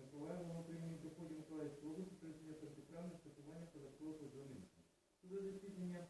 Миколаєва, на Україні доходів Миколаївської області. Судове засідання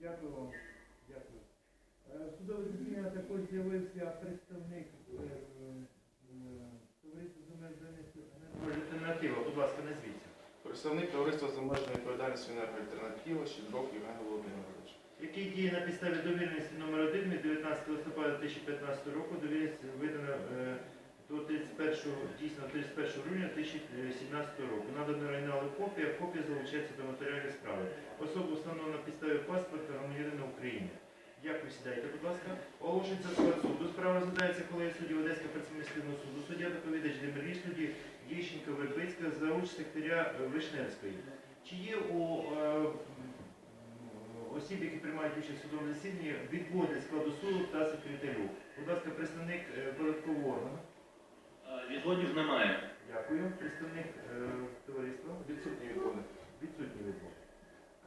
Дякую вам. Дякую. Е, судове засідання також з'явився представник е, е, товариства земельної альтернатива. Будь ласка, назвіться. Представник товариства з обмеженою відповідальністю енергоальтернатива Щедров Євген Володимирович. Який діє на підставі довіреності номер 1 від 19 листопада 2015 року, довіреність видана е, до 31, дійсно 31 грудня 2017 року. Надано оригінали копія, копія залучається до матеріалів справи. Особу встановлено на підставі паспорта громадянина України. Дякую, сідайте, будь ласка. Оголошується склад суду. Справа розглядається колегія судді Одеського працівницького суду. Суддя доповідач Демирі, судді Єщенко Вербицька за участь секретаря е, Вишневської. Чи є у е, осіб, які приймають участь в судовому засіданні, відводи складу суду та секретарю? Будь ласка, представник е, податкового органу. Е, Відводів немає. Дякую. Представник е, товариства. Відсутні відходи. Відсутні відводи.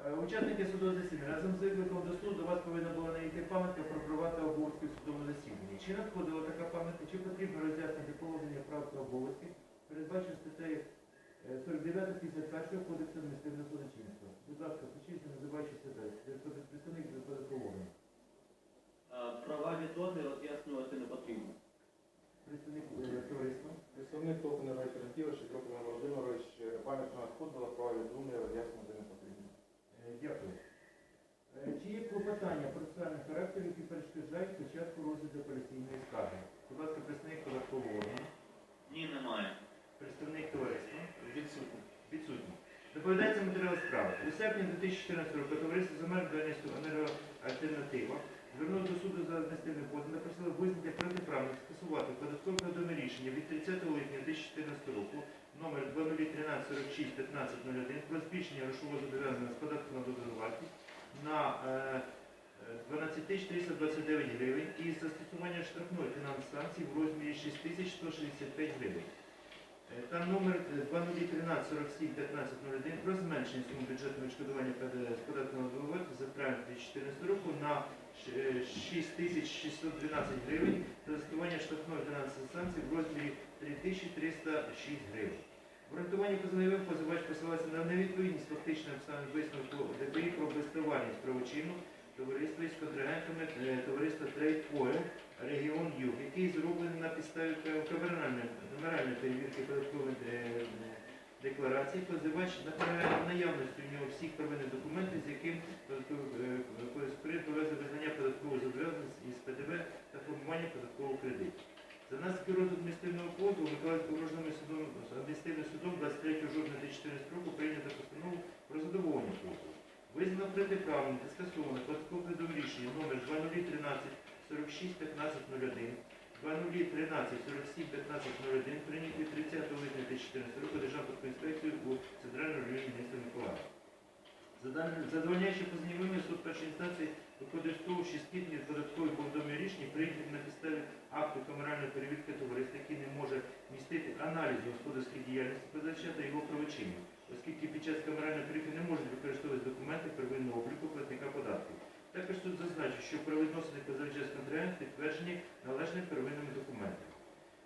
Е, Учасники судового засідання разом з викликом до суду до вас повинна була надійти пам'ятка про права обов'язки в судовому засіданні. Чи надходила така пам'ятка, чи потрібно роз'яснити положення прав та обов'язків, передбачено статтею е, 49 51 Кодексу адміністративного судочинства. Будь ласка, почуйте, називаючи. Ви Представник. Е, Права відводи роз'яснювати не потрібно. Представник е, товариства. Представник енергоальтернатива Щедров Євген Володимирович. е, Пам'ятка надходила, права відумне, роз'яснювати не потрібно. Е, Дякую. Клопотання процесуального характеру, які перешкоджають початку розгляду апеляційної скарги? Будь ласка, представник податкового органу, Ні, немає. представник товариства. Відсутні. Відсутні. Доповідається матеріал справи. У серпні 2014 року товариство земель дальністю енергоальтернатива звернуло до суду за адміністративним позовом та просило визнати протиправним скасувати податкове повідомлення рішення від 30 липня 2014 року номер 2013 46 1501 про збільшення грошового зобов'язання з податку на додану вартість на е, е, 12 429 гривень і застосування штрафної фінансової санкції в розмірі 6165 гривень. Е, Та номер 2013 47 1501 про зменшення суми бюджетного відшкодування ПДВ з податку на за травень 2014 року на е, 6612 гривень та застосування штрафної фінансової санкції в розмірі 3306 гривень. В орієнтуванні позивач посилається на невідповідність фактичної обставин висновку ДПІ про безтоварність правочину товариства із контрагентами е, товариства Trade регіон Юг, який зроблений на підставі камеральної перевірки податкової е, декларації. Позивач наполягає на наявності у нього всіх первинних документів, з яким кореспондент пов'язує визнання податкової зобов'язаності із ПДВ та формування податкового кредиту. За наслідки розгляду адміністративного позову Миколаївським окружним судом адміністративним судом 23 жовтня 2014 року прийнято постанову про задоволення позову. Визнано протиправним та скасовано повідомлення рішення номер 2013 46 1501 2013 47 1501 прийнятий 30 липня 2014 року Державною інспекцією у Центральному районі міста Миколаєва. Задовольняючи позовними суд першої інстанції використовувавши спільні додаткові повідомлення рішення, прийняті на підставі акту камеральної перевірки товариства, який не може містити аналізу господарської діяльності подача та його правочинів, оскільки під час камеральної перевірки не можуть використовувати документи первинного обліку платника податків. Також суд зазначив, що правовідносини позивача з контрагентом підтверджені належними первинними документами.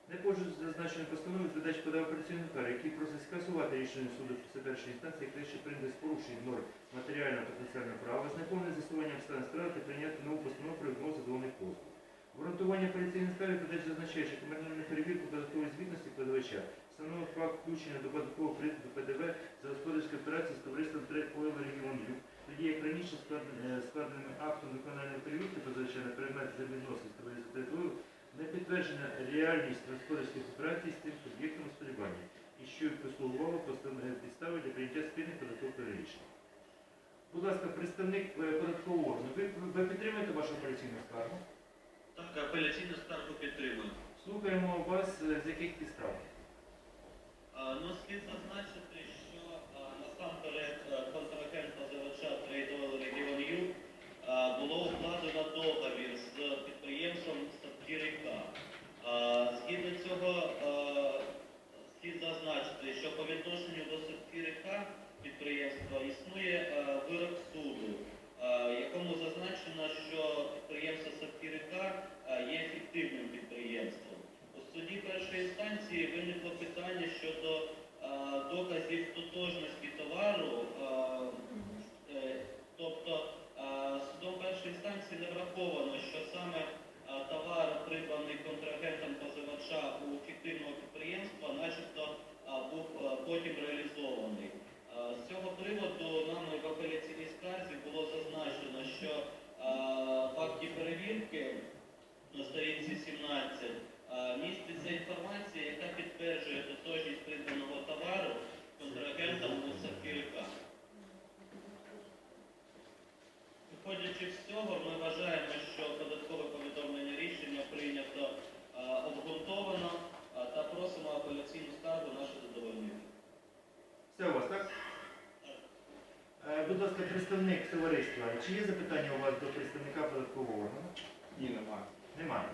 Не погоджуючись з зазначеною постановою, відповідач подав операційну кару, який просить скасувати рішення суду першої інстанції, яке ще прийде з порушенням норм матеріального та процесуального права, з неповним з'ясуванням обставин справи та прийняти нову постанову про відмову задоволених послуг. Обґрунтування апеляційної скарги відповідач зазначає, що комерційну перевірку податкової звітності подавача встановив факт включення до податкового кредиту ПДВ за господарські операції з товариством Trade Oil Region Юг тоді як раніше е, складеним актом виконання перевірки позначає на предмет взаємовідносин з товариством територію не підтверджена реальність господарських операцій з тим суб'єктом господарювання, і що послугувало постанови підстави для прийняття спільних податкових рішень. Будь ласка, представник е, податкового органу, ви підтримуєте вашу операційну скаргу? Апеляційну скаргу підтримуємо. Слухаємо вас е, з яких підстав. Ну, слід зазначити, що а, насамперед а, контрагент позивача Трейдовел Регіон Ю було укладено договір з підприємством Сапкірика. Згідно цього а, слід зазначити, що по відношенню до Сапкірика підприємства існує а, вирок суду, а, якому зазначено, що підприємство Сапкірика а, є фіктивним підприємством. У суді першої інстанції виникло питання щодо е, доказів тотожності товару, е, е, тобто е, судом першої інстанції не враховано, що саме е, товар, придбаний контрагентом позивача у фіктивного підприємства, начебто був потім реалізований. З цього приводу нами в апеляційній скарзі було зазначено, що е, в акті перевірки на сторінці 17 е, міститься інформація, яка підтверджує тотожність придбаного товару контрагентам у Сапкірика. Виходячи з цього, ми вважаємо, що податкове повідомлення рішення прийнято е, обґрунтовано е, та просимо апеляційну скаргу нашу задовольнити. Все у вас, так? Е, Будь ласка, представник товариства, чи є запитання у вас до представника податкового органу? Ні, немає. Немає.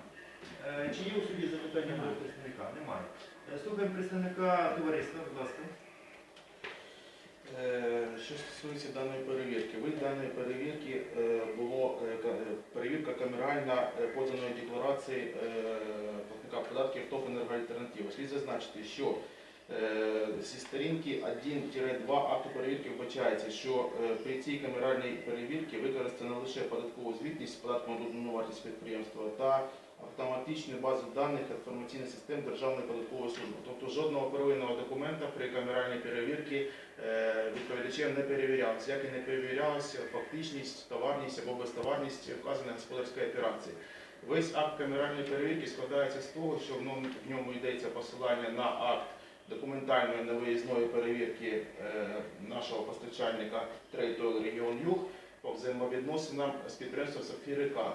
Е, Чи є у суді запитання до представника? Немає. Е, Слухаємо представника товариства, будь ласка. Е, Що стосується даної перевірки, вид даної перевірки е, було е, ка- е, перевірка камеральна е, поданої декларації е, платника податків ТОП «Енергоальтернатива». Слід зазначити, що зі сторінки 1-2 акту перевірки вбачається, що е, при цій камеральній перевірці використано лише податкову звітність з податком додану вартість підприємства та автоматичну базу даних інформаційних систем Державної податкової служби. Тобто жодного первинного документа при камеральній перевірці е, відповідачем не перевірялося, як і не перевірялася фактичність, товарність або безтоварність вказаної господарської операції. Весь акт камеральної перевірки складається з того, що в ньому йдеться посилання на акт документальної невиїзної перевірки е, нашого постачальника Oil Region Юг по взаємовідносинам з підприємством Сапфірика.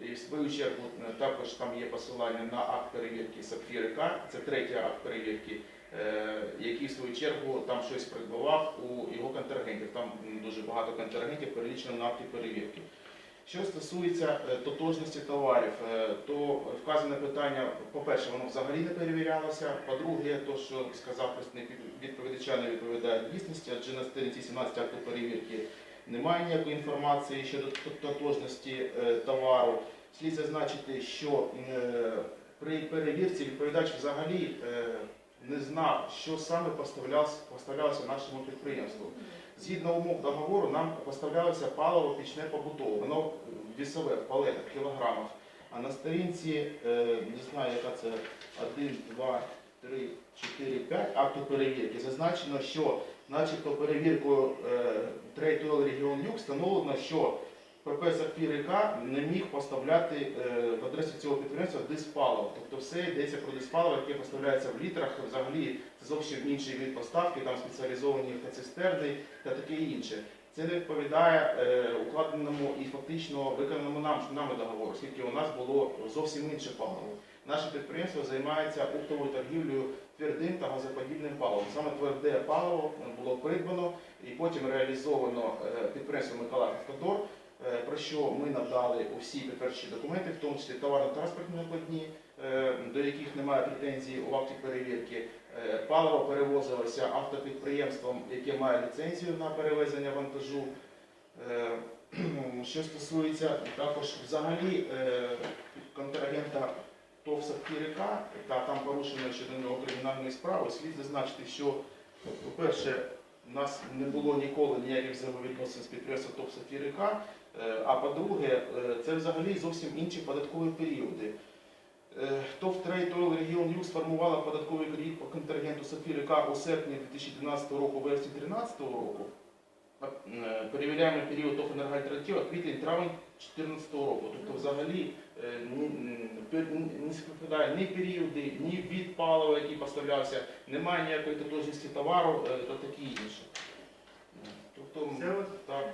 І в свою чергу е, також там є посилання на акт перевірки Сапфірика, це третій акт перевірки, е, який в свою чергу там щось придбавав у його контрагентів. Там дуже багато контрагентів перелічено на акті перевірки. Що стосується е, тотожності товарів, е, то вказане питання, по-перше, воно взагалі не перевірялося. По-друге, то, що сказав представник відповідача, не відповідає дійсності, адже на сторінці 17 акту перевірки немає ніякої інформації щодо тотожності е, товару. Слід зазначити, що при перевірці відповідач взагалі не знав, що саме поставлялося нашому підприємству. Згідно умов договору, нам поставлялося паливо пічне побутове, воно вісове в палетах, кілограмах. А на сторінці, е, не знаю, яка це 1, 2, 3, 4, 5 акту перевірки, зазначено, що начебто перевіркою е, регіон Oil Region Юг встановлено, що ПП Сапфірика не міг поставляти е, в адресі цього підприємства диспаливо. Тобто все йдеться про диспаливо, яке поставляється в літрах. Взагалі це зовсім інший від поставки, там спеціалізовані автоцистерни та таке інше. Це не відповідає е, укладеному і фактично виконаному нам нами договору, оскільки у нас було зовсім інше паливо. Наше підприємство займається оптовою торгівлею твердим та газоподібним паливом. Саме тверде паливо було придбано і потім реалізовано е, підприємством Миколаїв Автодор, про що ми надали усі підтверджуючі документи, в тому числі товарно-транспортні накладні, е, до яких немає претензій у акті перевірки. Е, Паливо перевозилося автопідприємством, яке має ліцензію на перевезення вантажу. Е, Що стосується також взагалі е, контрагента ТОВ Сапкірика, та там порушено щодо нього кримінальної справи, слід зазначити, що, по-перше, у нас не було ніколи ніяких взаємовідносин з підприємством ТОВ Сапкірика, е, а по-друге, е, це взагалі зовсім інші податкові періоди. Е, ТОВ Trade Oil Region Юг сформувала податковий кредит по контрагенту Сапфірика у серпні 2012 року, вересні 2013 року. е, перевіряємо період ТОВ «Енергоальтернатива» квітень-травень 2014 року. Тобто взагалі е, не співпадає ні періоди, ні від палива, який поставлявся, немає ніякої тотожності товару е, та таке інше. Тобто, так.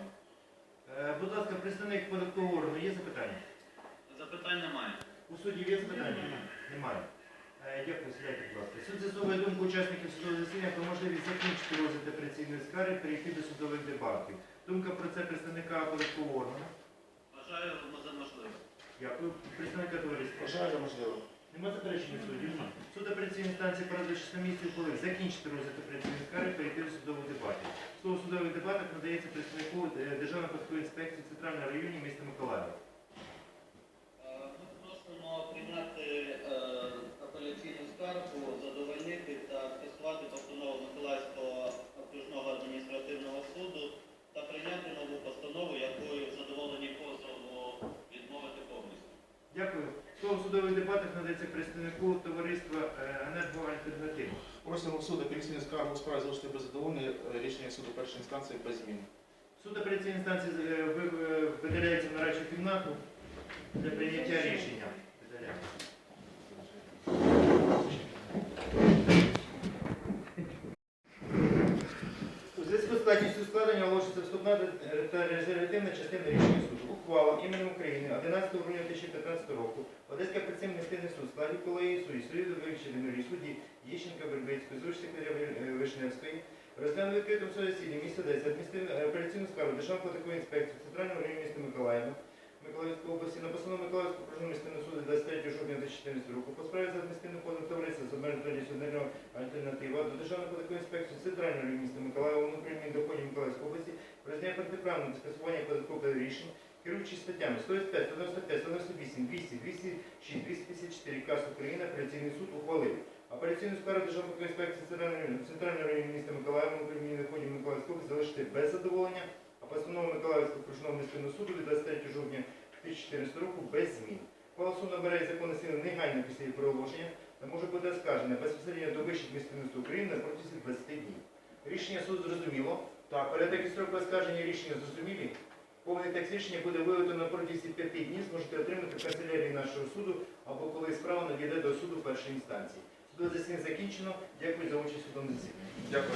Е, Будь ласка, представник податкового органу, є запитання? Запитань немає. У суддів є запитання? Немає. Е, Дякую, сідайте, будь ласка. Суд з'ясовує думку учасників судового засідання про можливість закінчити розгляд апеляційної скарги, перейти до судових дебатів. Думка про це представника податкового органу. Вважаю за можливе. Дякую. Представника товариства. Вважаю за можливо. Нема заперечень у суді? Суд апеляційної інстанції порадив 6 місяців ухвалив закінчити розгляд апеляційної скарги, перейти до судових дебатів. Слово судових дебатах надається представнику е, Державної податкової інспекції Центрального району міста Миколаєва. Е, Ми просимо прийняти е, апеляційну скаргу, задовольнити та скасувати постанову Миколаївського окружного адміністративного суду та прийняти нову постанову, якою в задоволенні позову відмовити повністю. Дякую. Слово в судових дебатах надається представнику товариства е, «Енергоальтернатива». Просимо суду апеляційну скаргу у справі залишити без задоволення е, рішення суду першої інстанції без змін. Суд апеляційної інстанції е, ви- видаляється в нарадчу кімнату для прийняття рішення. У зв'язку з складністю складення оголошується вступна та резервативна частина рішення суду. Ухвала іменем України 11 грудня 2015 року Одеський апеляційний суд складі колегії судді, судді вивченої судді Єщенка, Вербицької, зуж секретаря Вишневської, розглянув засіданні місто Одеси адміністративну е, апеляційну скаргу Державної податкової інспекції Центрального району міста Миколаєва, Миколаївської області на постанову Миколаївського окружного адміністративного суду 23 жовтня 2014 року по справі за адміністративним позовом товариства з обмеженою радіосудного альтернатива до Державної податкової інспекції Центрального району міста Миколаєва, внутрішніх доходів Миколаївської області, признання протиправним та скасування податкових рішень, керуючись статтями 105, 195, 198, 200, 206, 254 КАС України, апеляційний суд ухвалив. Апеляційну скаргу Державної інспекції Центрального району, міста Миколаєва, внутрішніх доходів Миколаївської області залишити без задоволення, а постанову Миколаївського окружного адміністративного суду від 23 жовтня 2014 року без змін. Суду набере законне сили негайно після її проголошення та може бути оскаржена безпосередньо до вищих суд України на протязі 20 днів. Рішення суду зрозуміло. Так, порядок і строки оскарження рішення зрозумілі. Повний текст рішення буде виведено протязі 5 днів, зможете отримати в канцелярії нашого суду або коли справа надійде до суду першої інстанції. Судове засідання закінчено. Дякую за участь у судовому засіданні. Дякую.